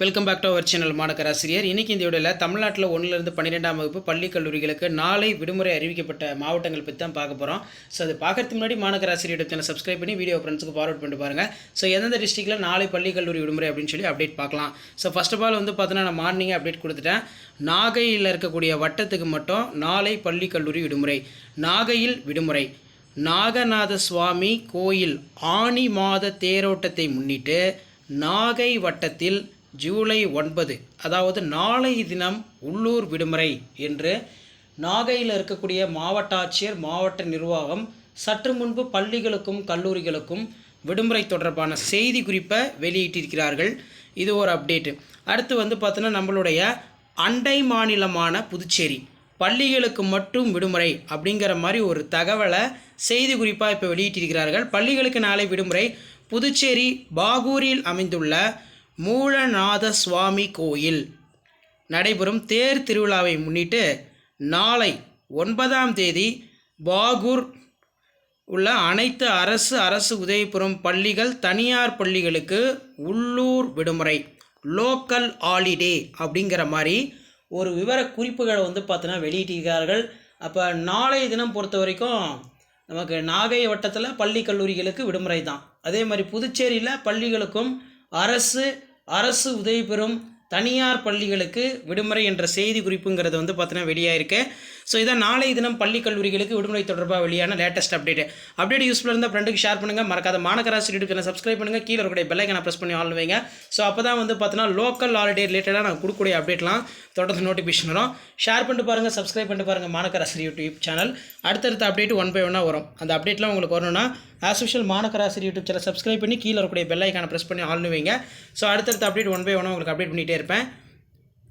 Welcome back to our channel மாணக்கர் இன்றைக்கி இன்னைக்கு இந்த வீடியோவில் தமிழ்நாட்டில் ஒன்றுலேருந்து பன்னிரெண்டாம் வகுப்பு பள்ளி கல்லூரிகளுக்கு நாளை விடுமுறை அறிவிக்கப்பட்ட மாவட்டங்கள் பற்றி தான் பார்க்க போகிறோம் ஸோ அது பார்க்கறதுக்கு முன்னாடி மாணக்கர் ஆசிரியர் சேனல் சப்ஸ்கிரைப் பண்ணி வீடியோ ஃப்ரெண்ட்ஸுக்கு ஃபார்வர்ட் பண்ணிட்டு பாருங்கள் ஸோ எந்தெந்த டிஸ்ட்ரிக்ட்டில் நாளை பள்ளி கல்லூரி விடுமுறை அப்படின்னு சொல்லி அப்டேட் பார்க்கலாம். ஸோ ஃபஸ்ட் ஆஃப் ஆல் வந்து பார்த்தீங்கன்னா நான் மார்னிங்கே அப்டேட் கொடுத்துட்டேன். நாகையில் இருக்கக்கூடிய வட்டத்துக்கு மட்டும் நாளை பள்ளி கல்லூரி விடுமுறை. நாகையில் விடுமுறை. நாகநாத சுவாமி கோயில் ஆனி மாத தேரோட்டத்தை முன்னிட்டு நாகை வட்டத்தில் ஜூலை ஒன்பது அதாவது நாளை தினம் உள்ளூர் விடுமுறை என்று நாகையில் இருக்கக்கூடிய மாவட்ட ஆட்சியர் மாவட்ட நிர்வாகம் சற்று முன்பு பள்ளிகளுக்கும் கல்லூரிகளுக்கும் விடுமுறை தொடர்பான செய்தி குறிப்பை வெளியிட்டிருக்கிறார்கள். இது ஒரு அப்டேட்டு. அடுத்து வந்து பார்த்தோன்னா நம்மளுடைய அண்டை மாநிலமான புதுச்சேரி. பள்ளிகளுக்கு மட்டும் விடுமுறை அப்படிங்கிற மாதிரி ஒரு தகவலை செய்தி குறிப்பாக இப்போ வெளியிட்டிருக்கிறார்கள். பள்ளிகளுக்கு நாளை விடுமுறை. புதுச்சேரி பாகூரில் அமைந்துள்ள மூலநாத சுவாமி கோயில். நடைபெறும் தேர் திருவிழாவை முன்னிட்டு நாளை ஒன்பதாம் தேதி பாகூர் உள்ள அனைத்து அரசு அரசு உதவிபெறும் பள்ளிகள் தனியார் பள்ளிகளுக்கு உள்ளூர் விடுமுறை லோக்கல் ஹாலிடே அப்படிங்கிற மாதிரி ஒரு விவர குறிப்புகளை வந்து பார்த்தோன்னா வெளியிட்டிருக்கிறார்கள். அப்போ நாளைய தினம் பொறுத்த வரைக்கும் நமக்கு நாகை வட்டத்தில் பள்ளி கல்லூரிகளுக்கு விடுமுறை தான். அதே மாதிரி புதுச்சேரியில் பள்ளிகளுக்கும் அரசு அரசு உதவி பெறும் தனியார் பள்ளிகளுக்கு விடுமுறை என்ற செய்தி குறிப்புங்கிறது வந்து பார்த்தீங்கன்னா வெளியாயிருக்கு. ஸோ இதான் நாளை தினம் பள்ளி கல்லூரிகளுக்கு விடுமுறை தொடர்பாக வெளியான லேட்டஸ்ட் அப்டேட் அப்டேட் யூஸ்ஃபுல்லாக இருந்தால் ஃப்ரெண்டுக்கு ஷேர் பண்ணுங்கள் மறக்காத மாநகராசி யூடியூப் சப்ஸ்கிரைப் பண்ணுங்கள் கீழே இருக்கக்கூடிய பெல்லைக்கான ப்ரெஸ் பண்ணி ஆள் வைங்க. ஸோ அப்போ தான் வந்து பார்த்தீங்கன்னா லோக்கல் ஹாலிடே ரிலேட்டடாக நான் கொடுக்கக்கூடிய அப்டேட்லாம் தொடர்ந்து நோட்டிஃபிகேஷன் வரும். ஷேர் பண்ணிட்டு பாருங்கள் சப்ஸ்கிரைப் பண்ணிட்டு பாருங்கள் மாநகராசி யூடியூப் சேனல் அடுத்தடுத்த அப்டேட் ஒன் பை ஒன்னாக வரும். அந்த அப்டேட்லாம் உங்களுக்கு வரணும்னா ஆஸ் யூஷுவல் மாநகராசி யூடியூப் சேனல் சப்ஸ்கிரைப் பண்ணி கீழே இருக்கக்கூடிய பெல் ப்ரெஸ் பண்ணி ஆள்னு வைங்க. ஸோ அடுத்தடுத்த அப்டேட் ஒன் பை ஒன்னாக உங்களுக்கு அப்டேட் பண்ணிகிட்டே இருப்பேன்.